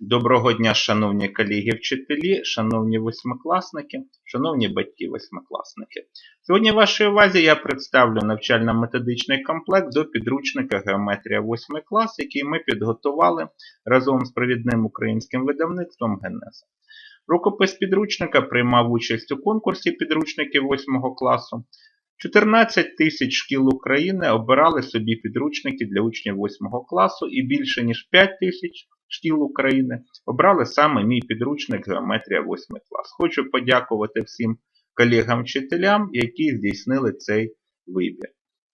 Доброго дня, шановні колеги-вчителі, шановні восьмикласники, шановні батьки-восьмикласники. Сьогодні вашій увазі я представлю навчально-методичний комплект до підручника Геометрія 8 клас, який ми підготували разом з провідним українським видавництвом Генеза. Рукопис підручника приймав участь у конкурсі підручників 8 класу. 14 тисяч шкіл України обирали собі підручники для учнів 8 класу і більше ніж 5 тисяч шкіл України обрали саме мій підручник Геометрія 8 клас. Хочу подякувати всім коллегам-вчителям, які здійснили цей выбор.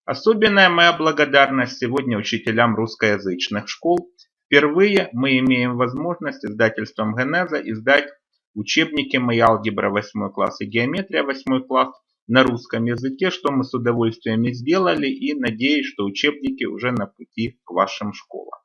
Особенная моя благодарность сегодня учителям русскоязычных школ. Впервые мы имеем возможность издательством Генеза издать учебники «Моя алгебра 8 класс» и «Геометрия 8 класс» на русском языке, что мы с удовольствием и сделали, и надеюсь, что учебники уже на пути к вашим школам.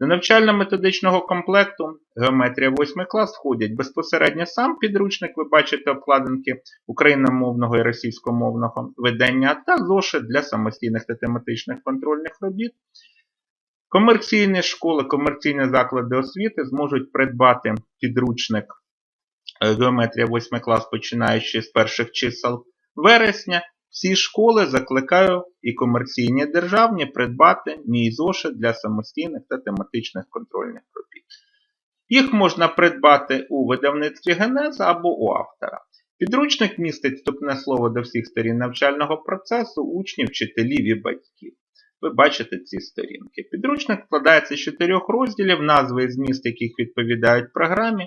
До навчально-методичного комплекту Геометрія 8 клас входять безпосередньо сам підручник, ви бачите обкладинки україномовного і російськомовного видання та зошит для самостійних та тематичних контрольних робіт. Комерційні школи, комерційні заклади освіти зможуть придбати підручник е, Геометрія 8 клас, починаючи з перших чисел вересня. Всі школи закликаю і комерційні державні придбати мій зошит для самостійних та тематичних контрольних робіт. Їх можна придбати у видавництві Генеза або у автора. Підручник містить вступне слово до всіх сторін навчального процесу, учнів, вчителів і батьків. Ви бачите ці сторінки. Підручник складається з чотирьох розділів, назви і зміст яких відповідають програмі.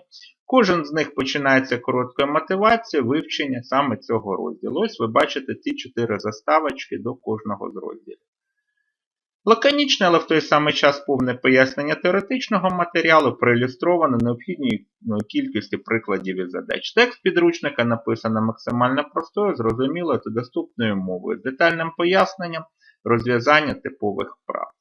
Кожен з них починається короткою мотивацією вивчення саме цього розділу. Ось ви бачите ці чотири заставочки до кожного з розділів. Лаконічне, але в той самий час повне пояснення теоретичного матеріалу проілюстровано необхідною кількістю прикладів і задач. Текст підручника написано максимально простою, зрозумілою та доступною мовою, з детальним поясненням розв'язання типових вправ.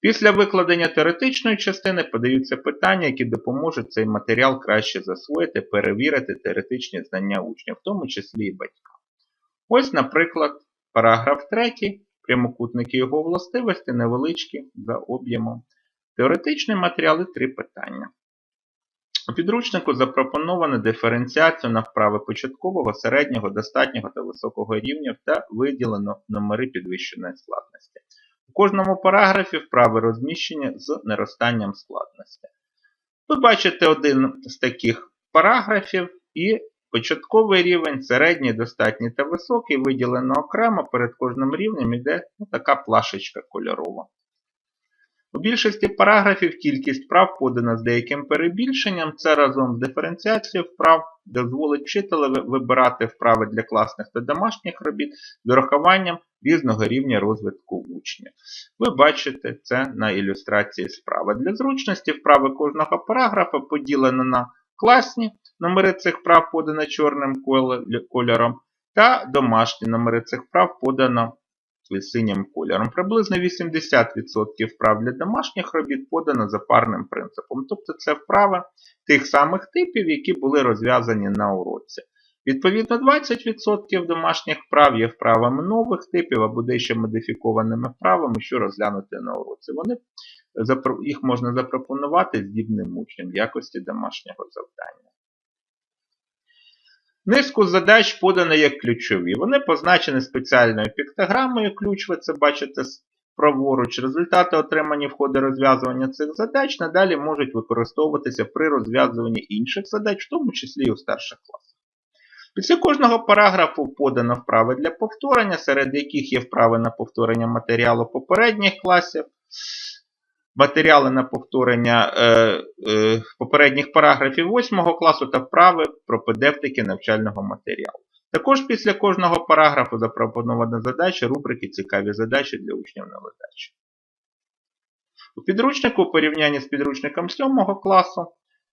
Після викладення теоретичної частини подаються питання, які допоможуть цей матеріал краще засвоїти, перевірити теоретичні знання учнів, в тому числі і батькам. Ось, наприклад, параграф 3, прямокутники його властивості, невеличкі за об'ємом. Теоретичний матеріал і три питання. У підручнику запропоновано диференціацію на вправи початкового, середнього, достатнього та високого рівня та виділено номери підвищеної складності. У кожному параграфі вправи розміщені з наростанням складності. Ви бачите один з таких параграфів і початковий рівень, середній, достатній та високий виділено окремо, перед кожним рівнем йде ну, така плашечка кольорова. У більшості параграфів кількість вправ подана з деяким перебільшенням. Це разом з диференціацією вправ дозволить вчителю вибирати вправи для класних та домашніх робіт з урахуванням різного рівня розвитку учнів. Ви бачите це на ілюстрації справи. Для зручності вправи кожного параграфа поділено на класні номери цих вправ подано чорним кольором, та домашні номери цих вправ подано синім кольором. Приблизно 80% вправ для домашніх робіт подано за парним принципом. Тобто це вправи тих самих типів, які були розв'язані на уроці. Відповідно, 20% домашніх вправ є вправами нових типів або дещо модифікованими вправами, що розглянути на уроці. Вони, Їх можна запропонувати здібним учням в якості домашнього завдання. Низку задач подано як ключові. Вони позначені спеціальною піктограмою ключ, ви це бачите праворуч. Результати, отримані в ході розв'язування цих задач, надалі можуть використовуватися при розв'язуванні інших задач, в тому числі і у старших класах. Після кожного параграфу подано вправи для повторення, серед яких є вправи на повторення матеріалу попередніх класів матеріали на повторення е, е, попередніх параграфів 8 класу та вправи про педевтики навчального матеріалу. Також після кожного параграфу запропонована задача рубрики Цікаві задачі для учнів на ледачі. У підручнику у порівнянні з підручником 7 класу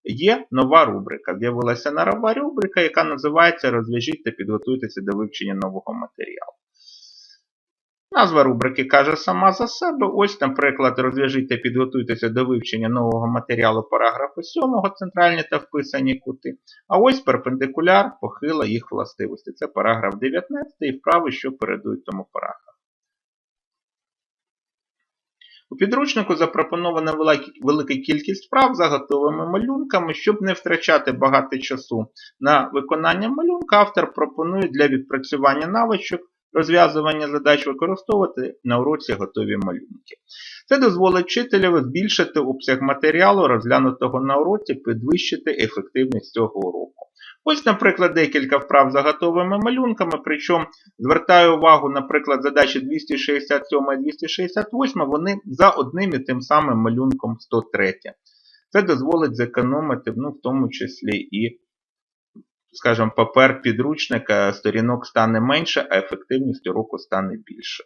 є нова рубрика. З'явилася нова рубрика, яка називається Розв'яжіть та підготуйтеся до вивчення нового матеріалу. Назва рубрики каже сама за себе. Ось, наприклад, розв'яжіть та підготуйтеся до вивчення нового матеріалу параграфу 7 центральні та вписані кути. А ось перпендикуляр похила їх властивості. Це параграф 19 і вправи, що передують тому параграфу. У підручнику запропонована велика- кількість вправ за готовими малюнками. Щоб не втрачати багато часу на виконання малюнка, автор пропонує для відпрацювання навичок розв'язування задач використовувати на уроці готові малюнки. Це дозволить вчителю збільшити обсяг матеріалу, розглянутого на уроці, підвищити ефективність цього уроку. Ось, наприклад, декілька вправ за готовими малюнками, причому звертаю увагу, наприклад, задачі 267 і 268, вони за одним і тим самим малюнком 103. Це дозволить зекономити, ну, в тому числі і, скажімо, папер підручника, сторінок стане менше, а ефективність уроку стане більше.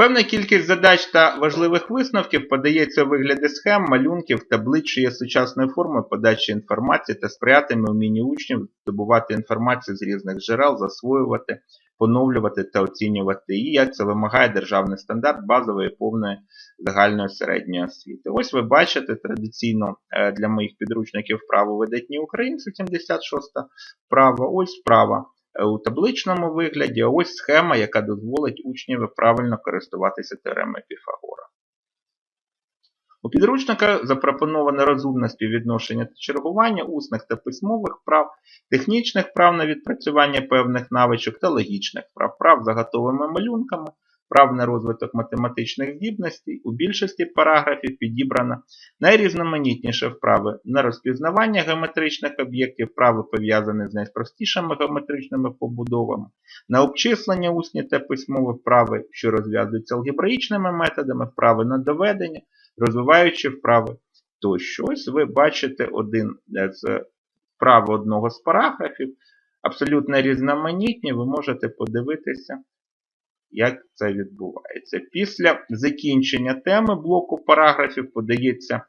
Певна кількість задач та важливих висновків подається у вигляді схем, малюнків, таблиць, що є сучасною формою подачі інформації та сприятиме вмінні учнів здобувати інформацію з різних джерел, засвоювати, поновлювати та оцінювати її, як це вимагає державний стандарт базової повної загальної середньої освіти. Ось ви бачите традиційно е, для моїх підручників вправо видатні українці, 76 вправа, ось вправа у табличному вигляді, ось схема, яка дозволить учневі правильно користуватися теоремою Піфагора. У підручника запропоноване розумне співвідношення та чергування усних та письмових прав, технічних прав на відпрацювання певних навичок та логічних прав, прав за готовими малюнками, прав на розвиток математичних здібностей. У більшості параграфів підібрано найрізноманітніші вправи на розпізнавання геометричних об'єктів, вправи пов'язані з найпростішими геометричними побудовами, на обчислення усні та письмові вправи, що розв'язуються алгебраїчними методами, вправи на доведення, розвиваючи вправи тощо. Ось ви бачите один з вправ одного з параграфів, абсолютно різноманітні, ви можете подивитися, як це відбувається. Після закінчення теми блоку параграфів подається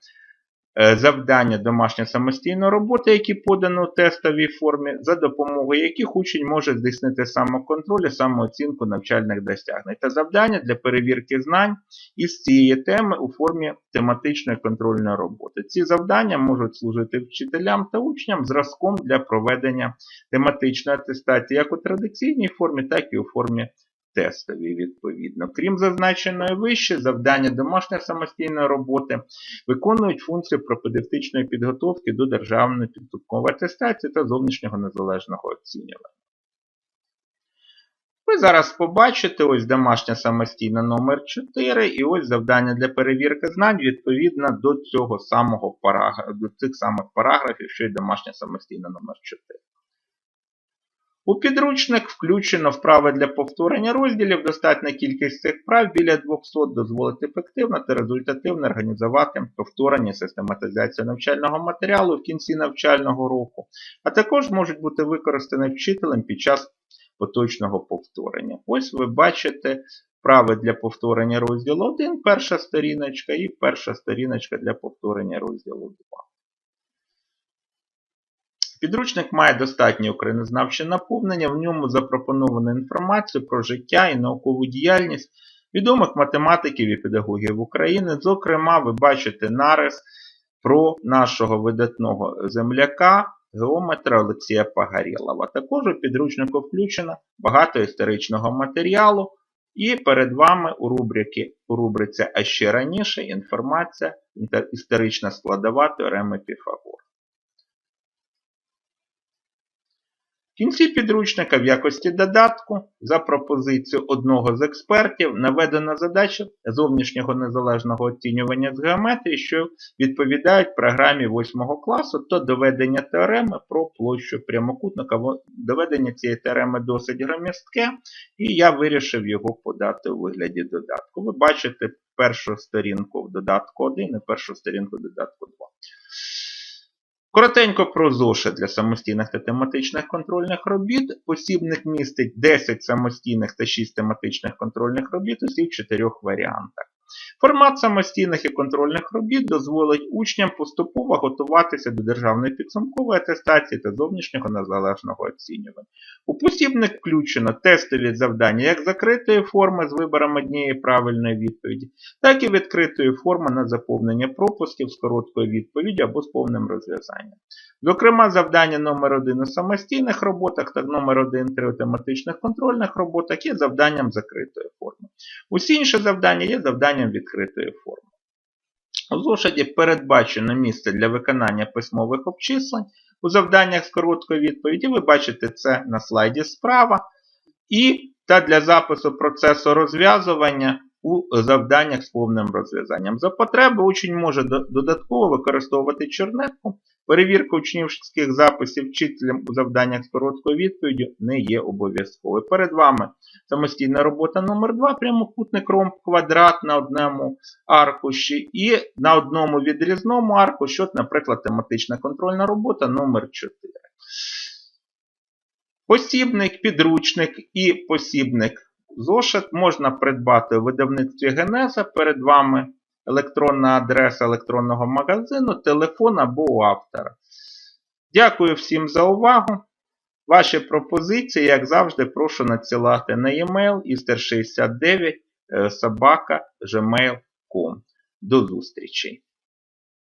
е, завдання домашньої самостійної роботи, які подано у тестовій формі, за допомогою яких учень може здійснити самоконтроль і самооцінку навчальних досягнень та завдання для перевірки знань із цієї теми у формі тематичної контрольної роботи. Ці завдання можуть служити вчителям та учням зразком для проведення тематичної атестації як у традиційній формі, так і у формі тестові, відповідно. Крім зазначеної вище, завдання домашньої самостійної роботи виконують функцію пропедевтичної підготовки до державної підсумкової атестації та зовнішнього незалежного оцінювання. Ви зараз побачите ось домашня самостійна номер 4 і ось завдання для перевірки знань відповідно до цього самого параграфу, до цих самих параграфів, що й домашня самостійна номер 4. У підручник включено вправи для повторення розділів. Достатня кількість цих вправ біля 200 дозволить ефективно та результативно організувати повторення і систематизацію навчального матеріалу в кінці навчального року, а також можуть бути використані вчителем під час поточного повторення. Ось ви бачите вправи для повторення розділу 1, перша сторіночка і перша сторіночка для повторення розділу 2. Підручник має достатнє українознавче наповнення, в ньому запропоновано інформацію про життя і наукову діяльність відомих математиків і педагогів України. Зокрема, ви бачите нарис про нашого видатного земляка, геометра Олексія Погорєлова. Також у підручнику включено багато історичного матеріалу. І перед вами у, рубрики, у рубриці А ще раніше інформація історична складова теореми Піфагора. В кінці підручника в якості додатку за пропозицію одного з експертів наведена задача зовнішнього незалежного оцінювання з геометрії, що відповідають програмі 8 класу, то доведення теореми про площу прямокутника. Доведення цієї теореми досить громістке, і я вирішив його подати у вигляді додатку. Ви бачите першу сторінку в додатку 1 і першу сторінку в додатку 2. Коротенько про зошит для самостійних та тематичних контрольних робіт. Посібник містить 10 самостійних та 6 тематичних контрольних робіт усіх всіх чотирьох варіантах. Формат самостійних і контрольних робіт дозволить учням поступово готуватися до державної підсумкової атестації та зовнішнього незалежного оцінювання. У посібник включено тестові завдання як закритої форми з вибором однієї правильної відповіді, так і відкритої форми на заповнення пропусків з короткою відповіддю або з повним розв'язанням. Зокрема, завдання номер 1 у самостійних роботах та номер 1 3 у тематичних контрольних роботах є завданням закритої форми. Усі інші завдання є завданням відкритої форми. У зошиті передбачено місце для виконання письмових обчислень. У завданнях з короткої відповіді ви бачите це на слайді справа. І та для запису процесу розв'язування у завданнях з повним розв'язанням. За потреби учень може додатково використовувати чернетку. Перевірка учнівських записів вчителем у завданнях з короткою відповіддю не є обов'язковою. Перед вами самостійна робота номер 2 прямокутник ромб квадрат на одному аркуші і на одному відрізному аркуші, от, наприклад, тематична контрольна робота номер 4. Посібник, підручник і посібник зошит можна придбати у видавництві Генеза. Перед вами електронна адреса електронного магазину, телефон або у автора. Дякую всім за увагу. Ваші пропозиції, як завжди, прошу надсилати на e-mail ister69 собака gmail.com. До зустрічі!